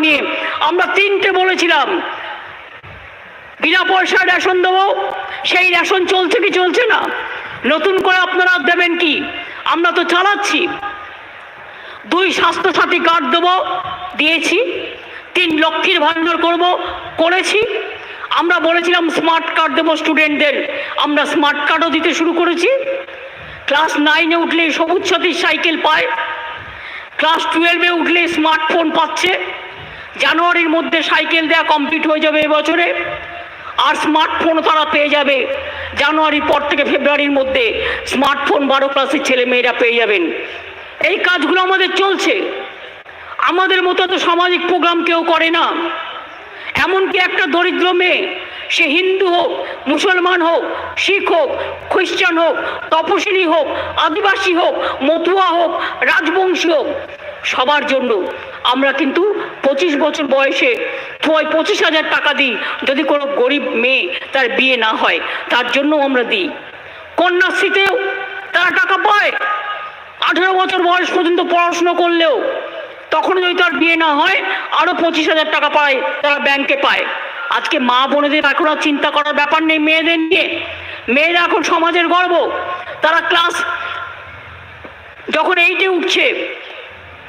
নিয়ে আমরা তিনটে বলেছিলাম। বিনা পয়সায় রেশন দেবো, সেই রেশন চলছে কি চলছে না? নতুন করে আপনারা দেবেন কি? আমরা তো চালাচ্ছি। দুই স্বাস্থ্যসাথী কার্ড দেবো, দিয়েছি। তিন লক্ষের ভাণ্ডার করব, করেছি। আমরা বলেছিলাম স্মার্ট কার্ড দেবো স্টুডেন্টদের। আমরা স্মার্ট কার্ডও দিতে শুরু করেছি। ক্লাস নাইনে উঠলে সবুজ সাথীর সাইকেল পায়। ক্লাস টুয়েলভে উঠলে স্মার্টফোন পাচ্ছে। জানুয়ারির মধ্যে সাইকেল দেওয়া কমপ্লিট হয়ে যাবে এবছরে, আর স্মার্টফোনও তারা পেয়ে যাবে। জানুয়ারির পর থেকে ফেব্রুয়ারির মধ্যে স্মার্টফোন বারো ক্লাসের ছেলে মেয়েরা পেয়ে যাবেন। এই কাজগুলো আমাদের চলছে। আমাদের মতো তো সামাজিক প্রোগ্রাম কেউ করে না। এমনকি একটা দরিদ্র মেয়ে, সে হিন্দু হোক, মুসলমান হোক, শিখ হোক, খ্রিস্টান হোক, তপশিলি হোক, আদিবাসী হোক, মতুয়া হোক, রাজবংশী হোক, সবার জন্য আমরা কিন্তু পঁচিশ বছর বয়সে পঁচিশ হাজার টাকা দিই, যদি কোনো গরিব মেয়ে তার বিয়ে না হয়, তার জন্য আমরা দিই। কন্যাশ্রীতেও তারা টাকা পায়। আঠেরো বছর বয়স পর্যন্ত পড়াশুনো করলেও তখন যদি তার বিয়ে না হয় আরও পঁচিশ হাজার টাকা পায়, তারা ব্যাংকে পায়। আজকে মা বোনেদের এখন আর চিন্তা করার ব্যাপার নেই মেয়েদের নিয়ে। মেয়েরা এখন সমাজের গর্ব। তারা ক্লাস যখন এইটে উঠছে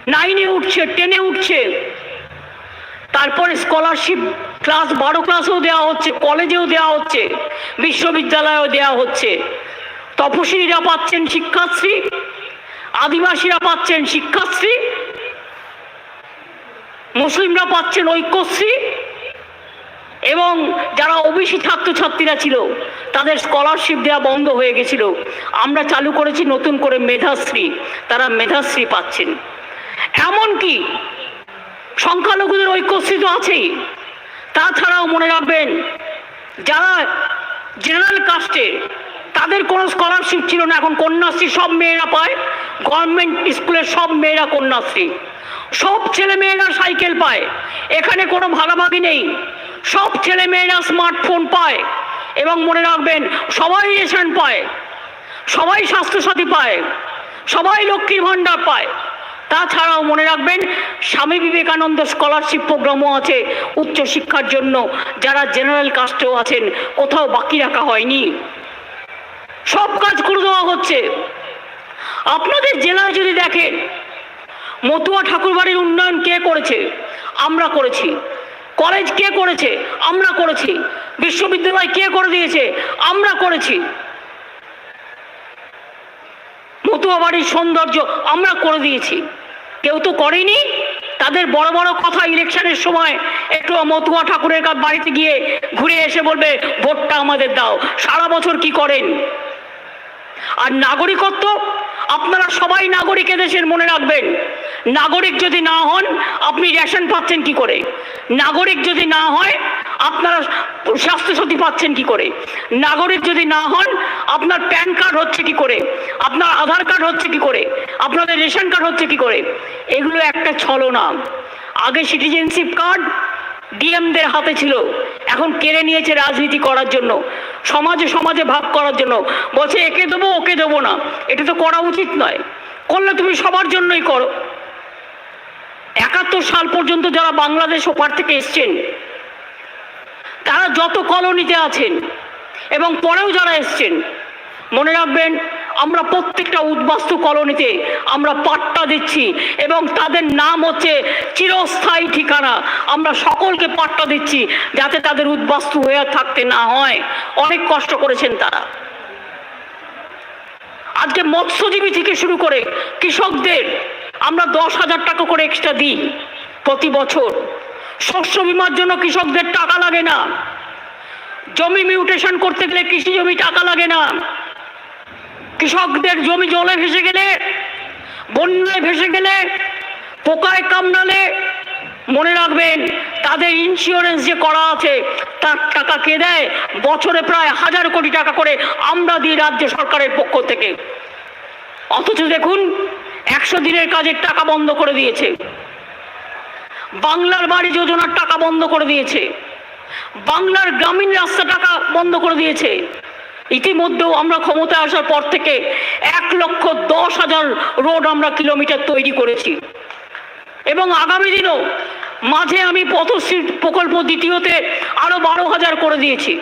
নাইনে উঠছে টেনে উঠছে। তারপরে স্কলারশিপ ক্লাস বারো ক্লাসেও দেওয়া হচ্ছে কলেজেও দেওয়া হচ্ছে, বিশ্ববিদ্যালয়েও দেওয়া হচ্ছে। তপশিলীরা পাচ্ছেন শিক্ষাশ্রী, আদিবাসীরা পাচ্ছেন শিক্ষাশ্রী, মুসলিমরা পাচ্ছেন ঐক্যশ্রী, এবং যারা ওবিসি ছাত্রছাত্রীরা ছিল, তাদের স্কলারশিপ দেওয়া বন্ধ হয়ে গেছিল। আমরা চালু করেছি নতুন করে মেধাশ্রী, তারা মেধাশ্রী পাচ্ছেন। এমনকি সংখ্যালঘুদের ঐক্যশ্রী তো আছেই। তাছাড়াও মনে রাখবেন, যারা জেনারেল কাস্টে তাদের কোনো স্কলারশিপ ছিল না। এখন কন্যাশ্রী সব মেয়েরা পায় গভর্নমেন্ট স্কুলের সব মেয়েরা কন্যাশ্রী। সব ছেলে মেয়েরা সাইকেল পায়, এখানে কোনো ভাগাভাগি নেই। সব ছেলে মেয়েরা স্মার্টফোন পায় এবং মনে রাখবেন, সবাই রেশন পায়, সবাই স্বাস্থ্যসাথী পায়, সবাই লক্ষ্মীর ভাণ্ডার পায়। তাছাড়াও মনে রাখবেন, স্বামী বিবেকানন্দ স্কলারশিপ প্রোগ্রামও আছে উচ্চশিক্ষার জন্য, যারা জেনারেল কাস্টেও আছেন, কোথাও বাকি রাখা হয়নি। সব কাজ করে দেওয়া হচ্ছে। আপনাদের জেলায় যদি দেখেন, মতুয়া ঠাকুরবাড়ির উন্নয়ন কে করেছে? আমরা করেছি। কলেজ কে করেছে? আমরা করেছি। বিশ্ববিদ্যালয় কে করে দিয়েছে? আমরা করেছি। মতুয়া বাড়ির সৌন্দর্য আমরা করে দিয়েছি। কেউ তো করেনি? তাদের বড় বড় কথা ইলেকশনের সময় একটু মতুয়া ঠাকুরের বাড়িতে গিয়ে ঘুরে এসে বলবে, ভোটটা আমাদের দাও। সারা বছর কি করেন? আর নাগরিকত্ব, আপনারা সবাই নাগরিক দেশের মনে রাখবেন। নাগরিক যদি না হন, আপনি রেশন পাচ্ছেন কি করে? নাগরিক যদি না হয়, আপনারা স্বাস্থ্যসাথী পাচ্ছেন কি করে? নাগরিক যদি না হন, আপনার প্যান কার্ড হচ্ছে কি করে? আপনার আধার কার্ড হচ্ছে কি করে? আপনাদের রেশন কার্ড হচ্ছে কি করে? এগুলো একটা ছলনা আগে সিটিজেনশিপ কার্ড ডিএমদের হাতে ছিল। এখন কেড়ে নিয়েছে রাজনীতি করার জন্য, সমাজে সমাজে ভাগ করার জন্য। বলছে, একে দেবো, ওকে দেবো না। এটা তো করা উচিত নয়। করলে তুমি সবার জন্যই করো। একাত্তর সাল পর্যন্ত যারা বাংলাদেশ ওপার থেকে এসছেন, তারা যত কলোনিতে আছেন এবং পরেও যারা এসছেন, মনে রাখবেন আমরা প্রত্যেকটা উদ্বাস্তু কলোনিতে আমরা পাট্টা দিচ্ছি এবং তাদের নাম হচ্ছে চিরস্থায়ী ঠিকানা। আমরা সকলকে পাট্টা দিচ্ছি যাতে তাদের উদ্বাস্তু হয়ে থাকতে না হয়। অনেক কষ্ট করেছেন তারা। আজকে মৎস্যজীবী থেকে শুরু করে কৃষকদের আমরা দশ হাজার টাকা করে এক্সট্রা দিই প্রতি বছর। শস্য বিমার জন্য কৃষকদের টাকা লাগে না। জমি মিউটেশন করতে গেলে কৃষি জমি টাকা লাগে না। কৃষকদের জমি জলে ভেসে গেলে, বন্যায় ভেসে গেলে, পোকায় কামড়ালে মনে রাখবেন তাদের ইন্স্যুরেন্স যে করা আছে, তার টাকা কে দেয়? বছরে প্রায় হাজার কোটি টাকা করে আমরা দিই রাজ্য সরকারের পক্ষ থেকে। অথচ দেখুন, একশো দিনের কাজের টাকা বন্ধ করে দিয়েছে। বাংলার বাড়ি যোজনার টাকা বন্ধ করে দিয়েছে। বাংলার গ্রামীণ রাস্তা টাকা বন্ধ করে দিয়েছে। ইতিমধ্যেও আমরা ক্ষমতায় আসার পর থেকে এক লক্ষ দশ হাজার রোড আমরা কিলোমিটার তৈরি করেছি। এবং আগামী দিনও মাঝে আমি পথশ্রী প্রকল্প দ্বিতীয়তে আরও বারো হাজার করে দিয়েছি।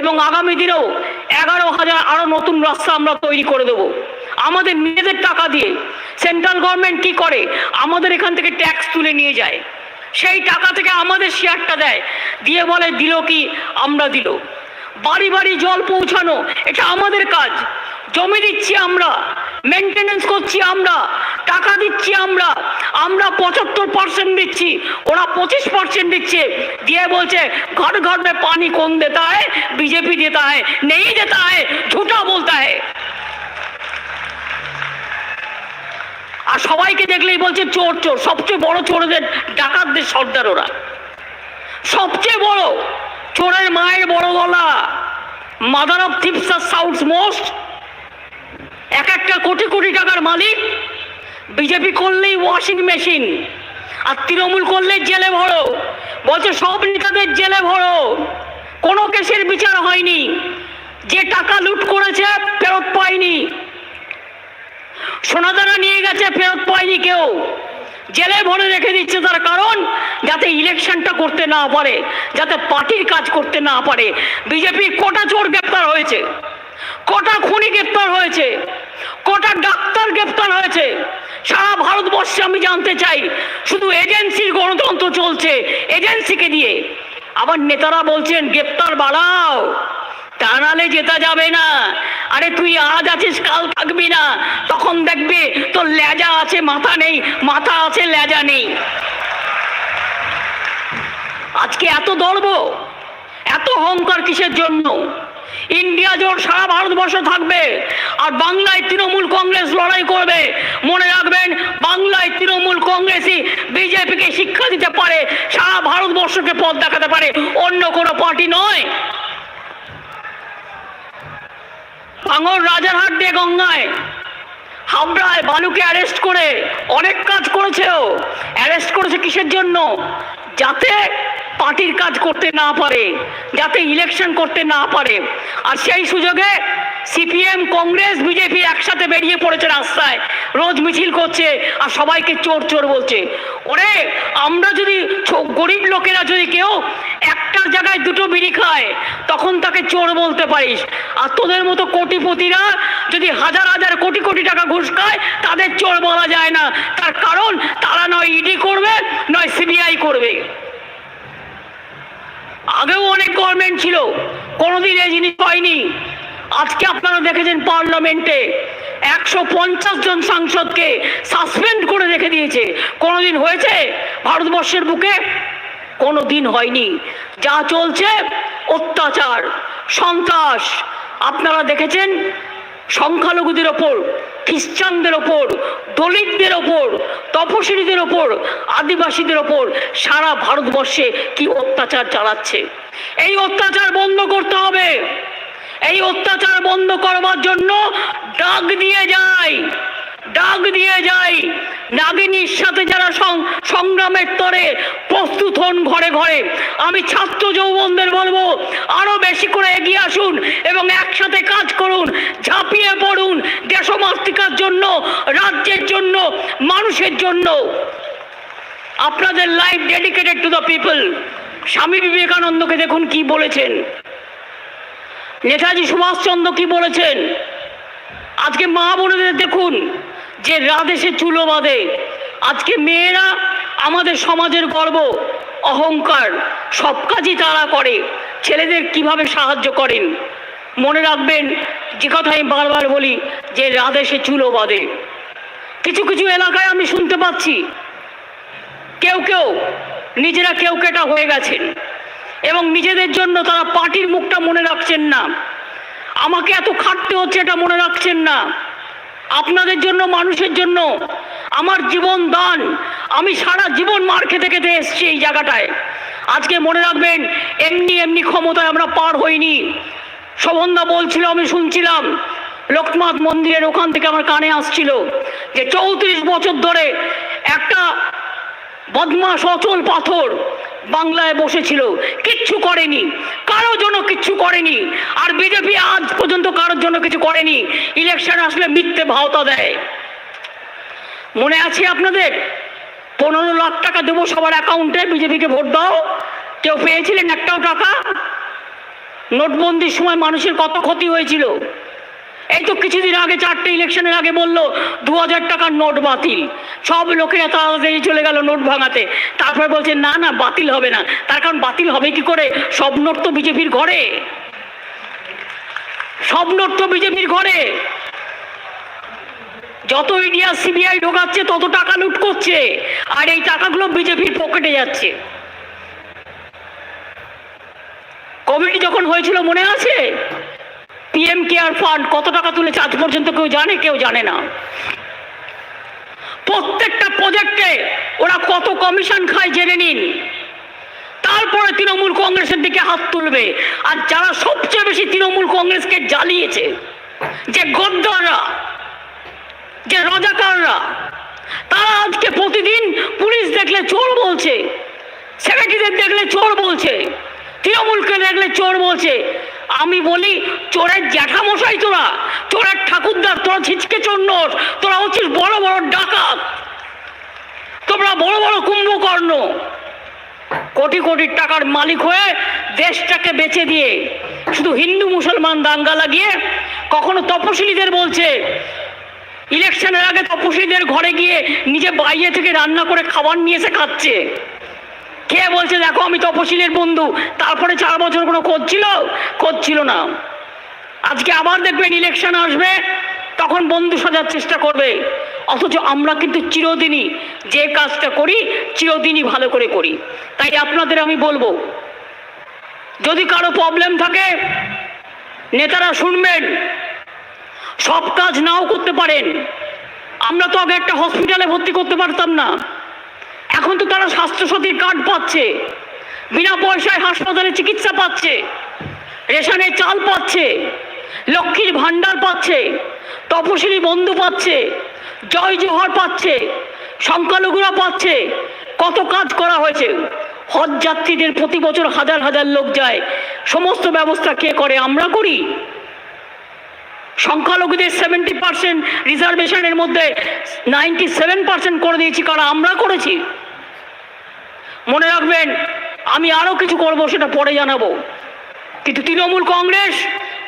এবং আগামী দিনেও এগারো হাজার আরও নতুন রাস্তা আমরা তৈরি করে দেব। আমাদের নিজেদের টাকা দিয়ে সেন্ট্রাল গভর্নমেন্ট কি করে আমাদের এখান থেকে ট্যাক্স তুলে নিয়ে যায়, সেই টাকা থেকে আমাদের শেয়ারটা দেয়, দিয়ে বলে দিল কি, আমরা দিল। বাড়ি বাড়ি জল পৌঁছানো, এটা আমাদের কাজ। জমি দিচ্ছি আমরা মেনটেনেন্স করছি আমরা, টাকা দিচ্ছি আমরা আমরা পঁচাত্তর পার্সেন্ট দিচ্ছি, ওরা পঁচিশ পার্সেন্ট দিচ্ছে। দিয়ে বলছে, ঘর ঘর মে পানি কোন দেতা হয় বিজেপি দেতা হয় নেই দেতা হয় ঝুটা বলতা হয় আর সবাইকে দেখলেই বলছে, চোর চোর, সবচেয়ে বড় চোরদের, ডাকাতদের সর্দার ওরা। সবচেয়ে বড়। চোরের মায়ের বড় গলা। মাদার অফ থিপস আর সাউথ মোস্ট এক একটা কোটি কোটি টাকার মালিক। বিজেপি করলেই ওয়াশিং মেশিন আর তৃণমূল করলেই জেলে ভরো। বলছে সব নেতাদের জেলে ভরো। কোনো কেসের বিচার হয়নি। যে টাকা লুট করেছে, ফেরত পায়নি। সোনাদানা নিয়ে গেছে, ফেরত পায়নি কেউ। জেলে ভরে রেখে দিচ্ছে তার কারণ, যাতে ইলেকশনটা করতে না পারে, যাতে পার্টির কাজ করতে না পারে। বিজেপির কোটা চোর গ্রেপ্তার হয়েছে, কোটা খুনি গ্রেপ্তার হয়েছে, কোটা ডাক্তার গ্রেপ্তার হয়েছে। সারা ভারতবর্ষে আমি জানতে চাই, শুধু এজেন্সির গণতন্ত্র চলছে, এজেন্সিকে দিয়ে। আবার নেতারা বলছেন, গ্রেপ্তার বাড়াও। তা নাহলে জেতা যাবে না। আরে তুই আজ আছিস, কাল থাকবি না। তখন দেখবে তোর লেজা আছে, মাথা নেই। মাথা আছে লেজা নেই। আজকে এত দর্ব এত অহংকার কিসের জন্য? ইন্ডিয়া জোট সারা ভারতবর্ষ থাকবে, আর বাংলায় তৃণমূল কংগ্রেস লড়াই করবে। মনে রাখবেন, বাংলায় তৃণমূল কংগ্রেসই বিজেপিকে শিক্ষা দিতে পারে, সারা ভারতবর্ষকে পথ দেখাতে পারে। অন্য কোনো পার্টি নয়। ভাঙর রাজারহাট দিয়ে গঙ্গায়। হাবড়ায় বালুকে অ্যারেস্ট করে অনেক কাজ করেছে ও অ্যারেস্ট করেছে কিসের জন্য? যাতে পার্টির কাজ করতে না পারে, যাতে ইলেকশন করতে না পারে। আর সেই সুযোগে সিপিএম, কংগ্রেস, বিজেপি একসাথে বেরিয়ে পড়েছে রাস্তায়, রোজ মিছিল করছে আর সবাইকে চোর চোর বলছে। ওরে, আমরা যদি গরিব লোকেরা যদি কেউ একটার জায়গায় দুটো বিড়ি খায়, তখন তাকে চোর বলতে পারিস। আর তোদের মতো কোটিপতিরা যদি হাজার হাজার কোটি কোটি টাকা ঘুষ খায়, তাদের চোর বলা যায় না। তার কারণ, তারা নয় ইডি করবে, নয় সিবিআই করবে। আগেও অনেক গভর্নমেন্ট ছিল, কোনোদিন এই জিনিস হয়নি। আজকে আপনারা দেখেছেন পার্লামেন্টে একশো পঞ্চাশ জন সাংসদকে সাসপেন্ড করে রেখে দিয়েছে। কোনোদিন হয়েছে ভারতবর্ষের বুকে? কোনো দিন হয়নি। যা চলছে, অত্যাচার, সন্ত্রাস। আপনারা দেখেছেন সংখ্যালঘুদের ওপর খ্রিস্টানদের ওপর, দলিতদের ওপর তপশিলীদের ওপর, আদিবাসীদের ওপর সারা ভারতবর্ষে কি অত্যাচার চালাচ্ছে? এই অত্যাচার বন্ধ করতে হবে। এই অত্যাচার বন্ধ করবার জন্য ডাক দিয়ে যায়। ডাক দিয়ে যায়। নাগিনীর সাথে যারা সংগ্রামের তরে প্রস্তুত হন ঘরে ঘরে, আমি ছাত্র যৌবনদের বলব, আরও বেশি করে এগিয়ে আসুন এবং একসাথে কাজ করুন, ঝাঁপিয়ে পড়ুন দেশমাতৃকার জন্য, রাজ্যের জন্য, মানুষের জন্য। আপনাদের life dedicated to the people Swami বিবেকানন্দকে দেখুন কি বলেছেন। নেতাজি সুভাষচন্দ্র কি বলেছেন? আজকে মা বোনেদের দেখুন। যে রাধেসে চুলো বাঁধে। আজকে মেয়েরা আমাদের সমাজের গর্ব, অহংকার, সব কাজই তারা করে। ছেলেদের কীভাবে সাহায্য করেন? মনে রাখবেন, যে কথা আমি বারবার বলি, যে রাধেসে চুলো বাঁধে। কিছু কিছু এলাকায় আমি শুনতে পাচ্ছি, কেউ কেউ নিজেরা কেউ কেটা হয়ে গেছেন এবং নিজেদের জন্য তারা পার্টির মুখটা মনে রাখছেন না। আমাকে এত খাটতে হচ্ছে এটা মনে রাখছেন না। আপনাদের জন্য, মানুষের জন্য আমার জীবন দান। আমি সারা জীবন মার খেতে খেতে এসছি এই জায়গাটায়। আজকে মনে রাখবেন, এমনি এমনি ক্ষমতায় আমরা পার হইনি। শোভনদা বলছিল, আমি শুনছিলাম, লোকনাথ মন্দিরের ওখান থেকে আমার কানে আসছিল যে চৌত্রিশ বছর ধরে একটা বদমাস অচল পাথর বাংলায় বসেছিল, কিচ্ছু করেনি। কারও জন্য কিচ্ছু করেনি। আর বিজেপি আজ পর্যন্ত কারোর জন্য কিছু করেনি। ইলেকশন আসলে মিথ্যে ভাওতা দেয়। মনে আছে আপনাদের? পনেরো লাখ টাকা দেবো সবার অ্যাকাউন্টে, বিজেপিকে ভোট দাও। কেউ পেয়েছিলেন একটাও টাকা? নোটবন্দির সময় মানুষের কত ক্ষতি হয়েছিল? এই তো কিছুদিন আগে চারটে ইলেকশনের আগে বলল, দু হাজার টাকার নোট বাতিল। সব লোকেরা তাড়াতাড়ি চলে গেল নোট ভাঙাতে। তারপরে বলছে, না না, বাতিল হবে না। তার কারণ বাতিল হবে কি করে? সব নোট তো বিজেপির ঘরে। সব নোট তো বিজেপির ঘরে। যত ইন্ডিয়া সিবিআই ঢোকাচ্ছে, তত টাকা লুট করছে। আর এই টাকাগুলো বিজেপির পকেটে যাচ্ছে। কোভিড যখন হয়েছিল, মনে আছে? পিএম কেয়ার ফান্ড কত টাকা তুলেছে আজ পর্যন্ত কেউ জানে কেউ জানে না। প্রত্যেকটা প্রজেক্টে ওরা কত কমিশন খায় জেনে নিন। তারপরে তৃণমূল কংগ্রেসের দিকে হাত তুলবে। আর যারা সবচেয়ে বেশি তৃণমূল কংগ্রেসকে জ্বালিয়েছে, যে গদ্দাররা, যে রাজাকাররা, তারা আজকে প্রতিদিন পুলিশ দেখলে চোর বলছে সেক্রেটারিদের দেখলে চোর বলছে, তৃণমূলকে দেখলে চোর বলছে আমি বলি, চোরের জ্যাঠামশাই তোরা, চোরের ঠাকুরদার, তোরা ছিচকে চোর নোস তোরা হচ্ছিস বড় বড় ডাকাত। তোমরা বড় বড় কুম্ভকর্ণ। কোটি কোটি টাকার মালিক হয়ে দেশটাকে বেচে দিয়ে, শুধু হিন্দু মুসলমান দাঙ্গা লাগিয়ে, কখনো তপশিলীদের বলছে, ইলেকশনের আগে তপশিলীদের ঘরে গিয়ে নিজে বাইরে থেকে রান্না করে খাবার নিয়ে এসে খাচ্ছে। কে বলছে, দেখো, আমি তপশিলের বন্ধু। তারপরে চার বছর কোনো খোঁজ ছিল? খোঁজ ছিল না। আজকে আবার দেখবেন ইলেকশন আসবে, তখন বন্ধু সাজার চেষ্টা করবে। অথচ আমরা কিন্তু চিরদিনই যে কাজটা করি, চিরদিনই ভালো করে করি। তাই আপনাদের আমি বলব, যদি কারও প্রবলেম থাকে, নেতারা শুনবেন, সব কাজ নাও করতে পারেন। আমরা তো আগে একটা হসপিটালে ভর্তি করতে পারতাম না। এখন তো তারা স্বাস্থ্য স্বাস্থ্যসাথীর কার্ড পাচ্ছে। বিনা পয়সায় হাসপাতালে চিকিৎসা পাচ্ছে। রেশনের চাল পাচ্ছে। লক্ষ্মীর ভাণ্ডার পাচ্ছে। তপশিলি বন্ধু পাচ্ছে। জয় জোহর পাচ্ছে। সংখ্যালঘুরা পাচ্ছে। কত কাজ করা হয়েছে। হজ যাত্রীদের প্রতি বছর হাজার হাজার লোক যায়। সমস্ত ব্যবস্থা কে করে? আমরা করি। সংখ্যালঘুদের সেভেন্টি পার্সেন্ট রিজার্ভেশনের মধ্যে নাইনটি সেভেন পার্সেন্ট করে দিয়েছি কারণ আমরা করেছি। মনে রাখবেন, আমি আরও কিছু করব, সেটা পরে জানাব। কিন্তু তৃণমূল কংগ্রেস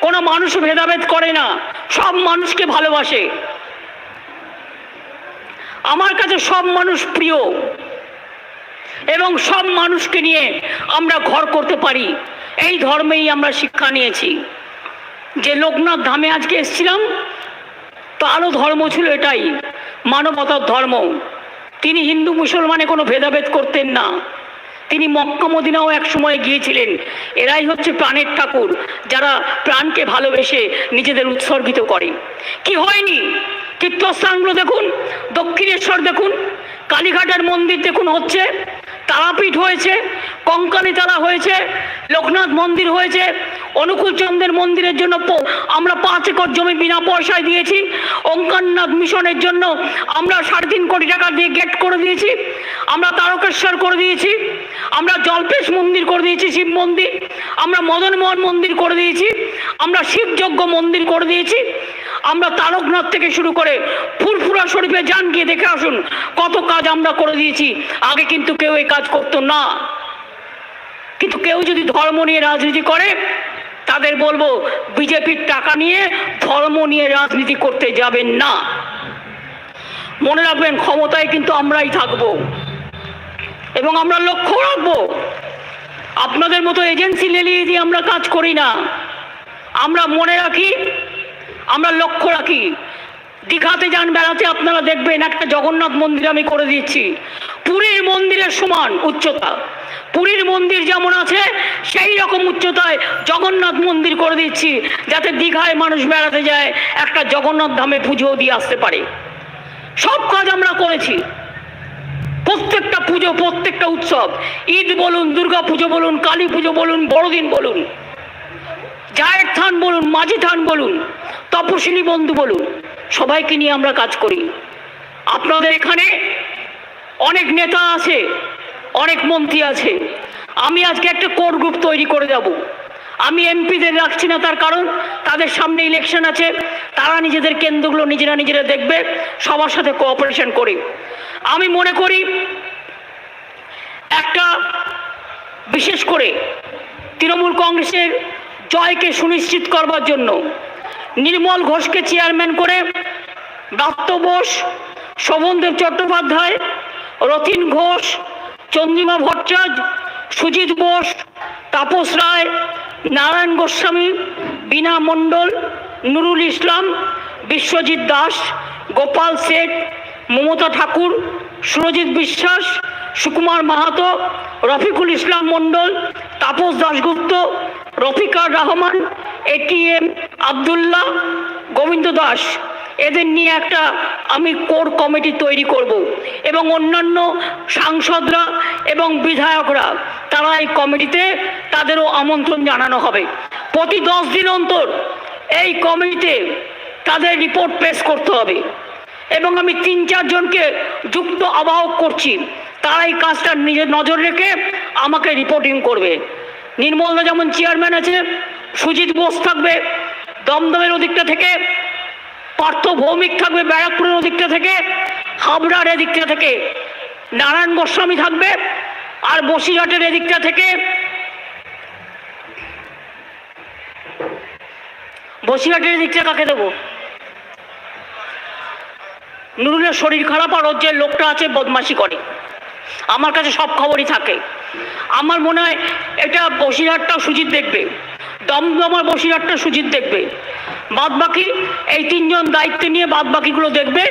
কোনো মানুষ ভেদাভেদ করে না, সব মানুষকে ভালোবাসে। আমার কাছে সব মানুষ প্রিয়, এবং সব মানুষকে নিয়ে আমরা ঘর করতে পারি। এই ধর্মেই আমরা শিক্ষা নিয়েছি। যে লোকনাথ ধামে আজকে এসেছিলাম, তারও ধর্ম ছিল এটাই, মানবতার ধর্ম। তিনি হিন্দু মুসলমানে কোনো ভেদাভেদ করতেন না। তিনি মক্কা মদিনাও এক সময় গিয়েছিলেন। এরাই হচ্ছে প্রাণের ঠাকুর, যারা প্রাণকে ভালোবেসে নিজেদের উৎসর্গিত করে। কি হয়নি? তীর্থস্থানগুলো দেখুন, দক্ষিণেশ্বর দেখুন, কালীঘাটের মন্দির দেখুন হচ্ছে তারাপীঠ হয়েছে কঙ্কালীতলা হয়েছে, লোকনাথ মন্দির হয়েছে, অনুকূল চন্দ্রের মন্দিরের জন্য আমরা পাঁচ একর জমি বিনা পয়সায় দিয়েছি ওঙ্কারনাথ মিশনের জন্য আমরা সাড়ে তিন কোটি টাকা দিয়ে গেট করে দিয়েছি, আমরা তারকেশ্বর করে দিয়েছি, আমরা জলপেশ মন্দির করে দিয়েছি, শিব মন্দির, আমরা মদনমোহন মন্দির করে দিয়েছি, আমরা শিবযজ্ঞ মন্দির করে দিয়েছি আমরা তারকনাথ থেকে শুরু করে ফুরফুরা শরীফে যান গিয়ে দেখে আসুন, কত কাজ আমরা করে দিয়েছি। আগে কিন্তু কেউ এই কাজ করতো না। কিন্তু কেউ যদি ধর্ম নিয়ে রাজনীতি করে, তাদের বলব, বিজেপির টাকা নিয়ে ধর্ম নিয়ে রাজনীতি করতে যাবেন না। মনে রাখবেন, ক্ষমতায় কিন্তু আমরাই থাকব। এবং আমরা লক্ষ্য রাখব, আপনাদের মতো এজেন্সি লেলিয়ে দিয়ে আমরা কাজ করি না। আমরা মনে রাখি আমরা লক্ষ্য রাখি। দীঘাতে যান, বেড়াতে আপনারা দেখবেন একটা জগন্নাথ মন্দির আমি করে দিচ্ছি পুরীর মন্দিরের সমান উচ্চতা। পুরীর মন্দির যেমন আছে, সেই রকম উচ্চতায় জগন্নাথ মন্দির করে দিচ্ছি যাতে দীঘায় মানুষ বেড়াতে যায়, একটা জগন্নাথ ধামে পুজো দিয়ে আসতে পারে। সব কাজ আমরা করেছি। প্রত্যেকটা পুজো, প্রত্যেকটা উৎসব। ঈদ বলুন, দুর্গা পুজো বলুন, কালী পুজো বলুন, বড়দিন বলুন। জায়ের থান বলুন, মাঝি থান বলুন তপশিলি বন্ধু বলুন, সবাইকে নিয়ে আমরা কাজ করি। আপনাদের এখানে অনেক নেতা আছে, অনেক মন্ত্রী আছে। আমি আজকে একটা কোর গ্রুপ তৈরি করে যাব আমি এমপিদের রাখছি না তার কারণ, তাদের সামনে ইলেকশন আছে, তারা নিজেদের কেন্দ্রগুলো নিজেরা নিজেরা দেখবে, সবার সাথে কোঅপারেশন করে। আমি মনে করি, একটা বিশেষ করে তৃণমূল কংগ্রেসের জয়কে সুনিশ্চিত করবার জন্য নির্মল ঘোষকে চেয়ারম্যান করে দত্ত বোস, শোভনদেব চট্টোপাধ্যায়, রতিন ঘোষ, চন্দ্রিমা ভট্টাচার্য, সুজিত বোস, তাপস রায়, নারায়ণ গোস্বামী, বীণা মণ্ডল, নুরুল ইসলাম, বিশ্বজিৎ দাস, গোপাল শেঠ, মমতা ঠাকুর, সুরজিৎ বিশ্বাস, সুকুমার মাহাতো, রফিকুল ইসলাম মণ্ডল, তাপস দাশগুপ্ত রফিকার রহমান এটিএম আবদুল্লাহ, গোবিন্দ দাস, এদের নিয়ে একটা আমি কোর কমিটি তৈরি করব এবং অন্যান্য সাংসদরা এবং বিধায়করা, তারা এই কমিটিতে তাদেরও আমন্ত্রণ জানানো হবে। প্রতি দশ দিন অন্তর এই কমিটিতে তাদের রিপোর্ট পেশ করতে হবে এবং আমি তিন চারজনকে যুক্ত আবাহক করছি। তারা এই কাজটা নিজের নজর রেখে আমাকে রিপোর্টিং করবে। নির্মলদা যেমন চেয়ারম্যান আছে, সুজিত বোস থাকবে, দমদমের ওদিকটা থেকে পার্থ ভৌমিক থাকবে ব্যারাকপুরের ওদিকটা থেকে, হাবড়ার এদিকটা থেকে, নারায়ণ গোস্বামী থাকবে, আর বসিরহাটের এদিকটা থেকে, বসিরহাটের এদিকটা কাকে দেবো? নুরুলের শরীর খারাপ আর ওর যে লোকটা আছে বদমাশি করে। আমার কাছে সব খবরই থাকে। আমার মনে হয় এটা বসিরহাটটা সুজিত দেখবে। দমদমার বসিরহাটটা সুজিত দেখবে। বাদ বাকি এই তিনজন দায়িত্ব নিয়ে বাদ বাকিগুলো দেখবে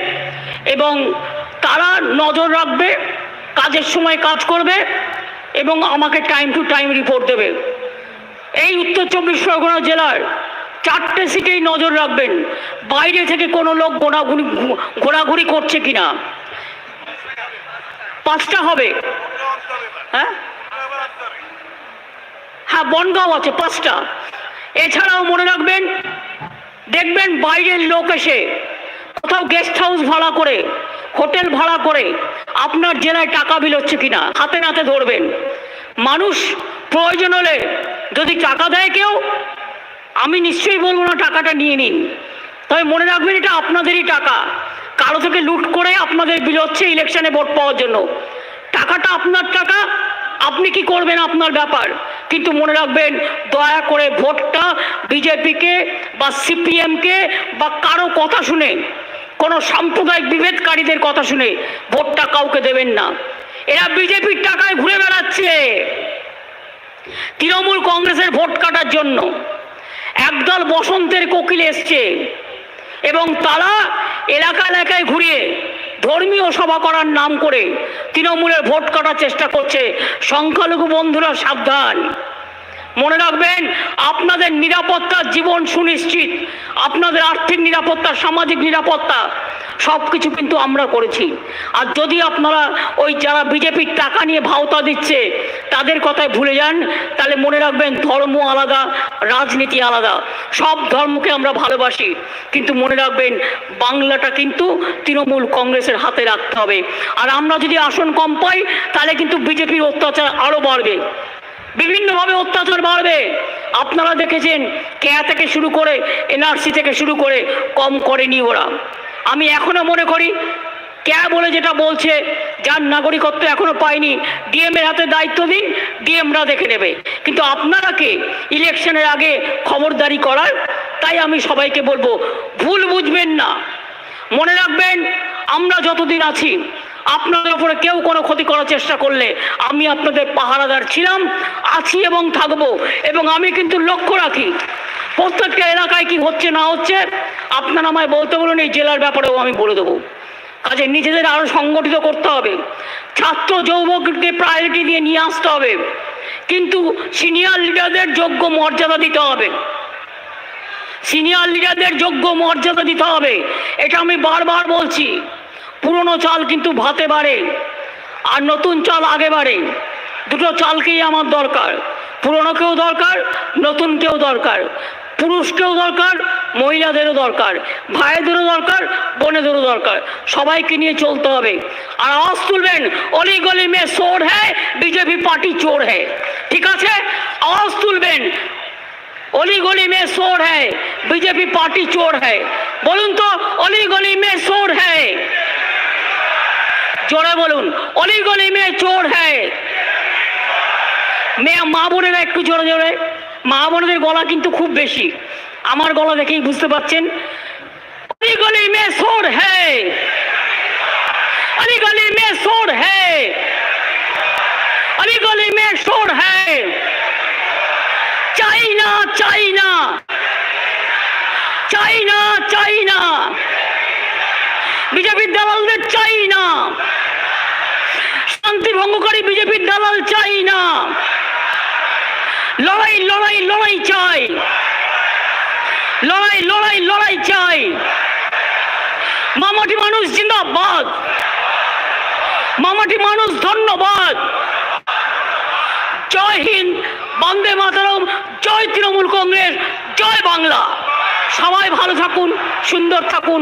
এবং তারা নজর রাখবে, কাজের সময় কাজ করবে এবং আমাকে টাইম টু টাইম রিপোর্ট দেবে। এই উত্তর চব্বিশ পরগনা জেলার চারটে সিটেই নজর রাখবেন। বাইরে থেকে কোনো লোক ঘোরাঘুরি ঘোরাঘুরি করছে কিনা? পাঁচটা হবে। হ্যাঁ? হ্যাঁ বনগাঁও আছে, পাঁচটা। এছাড়াও মনে রাখবেন, দেখবেন বাইরের লোক এসে কোথাও গেস্ট হাউস ভাড়া করে, হোটেল ভাড়া করে আপনার জেলায় টাকা বিল হচ্ছে কিনা, হাতে নাতে ধরবেন। মানুষ প্রয়োজন হলে যদি টাকা দেয় কেউ, আমি নিশ্চয়ই বলব না টাকাটা নিয়ে নিন। তবে মনে রাখবেন এটা আপনাদেরই টাকা। কারও থেকে লুট করে আপনাদের বিল হচ্ছে ইলেকশনে ভোট পাওয়ার জন্য। টাকাটা আপনার টাকা, আপনি কি করবেন আপনার ব্যাপার? কিন্তু মনে রাখবেন, দয়া করে ভোটটা বিজেপিকে বা সিপিএমকে বা কারও কথা শুনে, কোনো সাম্প্রদায়িক বিভেদকারীদের কথা শুনে ভোটটা কাউকে দেবেন না। এরা বিজেপির টাকায় ঘুরে বেড়াচ্ছে। তৃণমূল কংগ্রেসের ভোট কাটার জন্য একদল বসন্তের কোকিল এসছে এবং তারা এলাকা এলাকায় ঘুরিয়ে ধর্মীয় সভা করার নাম করে তৃণমূলের ভোট কাটার চেষ্টা করছে সংখ্যালঘু বন্ধুরা সাবধান। মনে রাখবেন, আপনাদের নিরাপত্তার জীবন সুনিশ্চিত। আপনাদের আর্থিক নিরাপত্তা, সামাজিক নিরাপত্তা সব কিছু কিন্তু আমরা করেছি। আর যদি আপনারা ওই যারা বিজেপির টাকা নিয়ে ভাওতা দিচ্ছে, তাদের কথায় ভুলে যান, তাহলে মনে রাখবেন ধর্ম আলাদা, রাজনীতি আলাদা, সব ধর্মকে আমরা ভালোবাসি। কিন্তু মনে রাখবেন, বাংলাটা কিন্তু তৃণমূল কংগ্রেসের হাতে রাখতে হবে। আর আমরা যদি আসন কম পাই, তাহলে কিন্তু বিজেপির অত্যাচার আরও বাড়বে। বিভিন্নভাবে অত্যাচার বাড়বে। আপনারা দেখেছেন কেয়া থেকে শুরু করে এনআরসি থেকে শুরু করে কম করেনি ওরা। আমি এখনও মনে করি, ক্যা বলে যেটা বলছে, যার নাগরিকত্ব এখনও পায়নি ডিএম এর হাতে দায়িত্ব দিন ডিএমরা দেখে নেবে। কিন্তু আপনারা কে? ইলেকশনের আগে খবরদারি করার? তাই আমি সবাইকে বলব, ভুল বুঝবেন না। মনে রাখবেন, আমরা যতদিন আছি আপনাদের উপরে কেউ কোনো ক্ষতি করার চেষ্টা করলে আমি আপনাদের পাহারাদার ছিলাম, আছি এবং থাকব। এবং আমি কিন্তু লক্ষ্য রাখি, প্রত্যেকটা এলাকায় কি হচ্ছে না হচ্ছে, আপনারা আমায় বলতে বলুন, এই জেলার ব্যাপারেও আমি বলে দেবো। কাজে নিজেদের আরও সংগঠিত করতে হবে। ছাত্র যৌবককে প্রায়োরিটি দিয়ে নিয়ে আসতে হবে। কিন্তু সিনিয়র লিডারদের যোগ্য মর্যাদা দিতে হবে। সিনিয়র লিডারদের যোগ্য মর্যাদা দিতে হবে। এটা আমি বারবার বলছি। পুরনো চাল কিন্তু ভাতে বাড়ে, আর নতুন চাল আগে বাড়ে। দুটো চালকেই আমার দরকার, পুরনোকেও দরকার, নতুনকেও দরকার, পুরুষকেও দরকার, মহিলাদেরও দরকার, ভাইদেরও দরকার, বোনেদেরও দরকার। সবাইকে নিয়ে চলতে হবে। আর আওয়াজ তুলবেন, অলি গলি মে চোর হ্যায়, বিজেপি পার্টি চোর হ্যায়। ঠিক আছে? আওয়াজ তুলবেন, অলি গলি মে চোর হ্যায়, বিজেপি পার্টি চোর হ্যায়। বলুন তো, অলি গলি মে চোর হ্যায়। জোরে বলুন। অলি গলি মেয়ে চোর হ্যাঁ মেয়ে মা বোনেরা একটু জোরে জোরে। মা বোনেদের গলা কিন্তু খুব বেশি। আমার গলা দেখেই বুঝতে পারছেন। অলি গলি মেয়ে চোর হ্যায়। অলি গলি মেয়ে চোর হ্যাঁ অলি গলি মেয়ে চোর হ্যাঁ বিজেপির দালাল চাই না। লড়াই লড়াই লড়াই চাই। লড়াই লড়াই লড়াই চাই। মামাটি মানুষ জিন্দাবাদ। মামাটি মানুষ ধন্যবাদ। জয় হিন্দ, বন্দে মাতরম, জয় তৃণমূল কংগ্রেস, জয় বাংলা। সবাই ভালো থাকুন, সুন্দর থাকুন।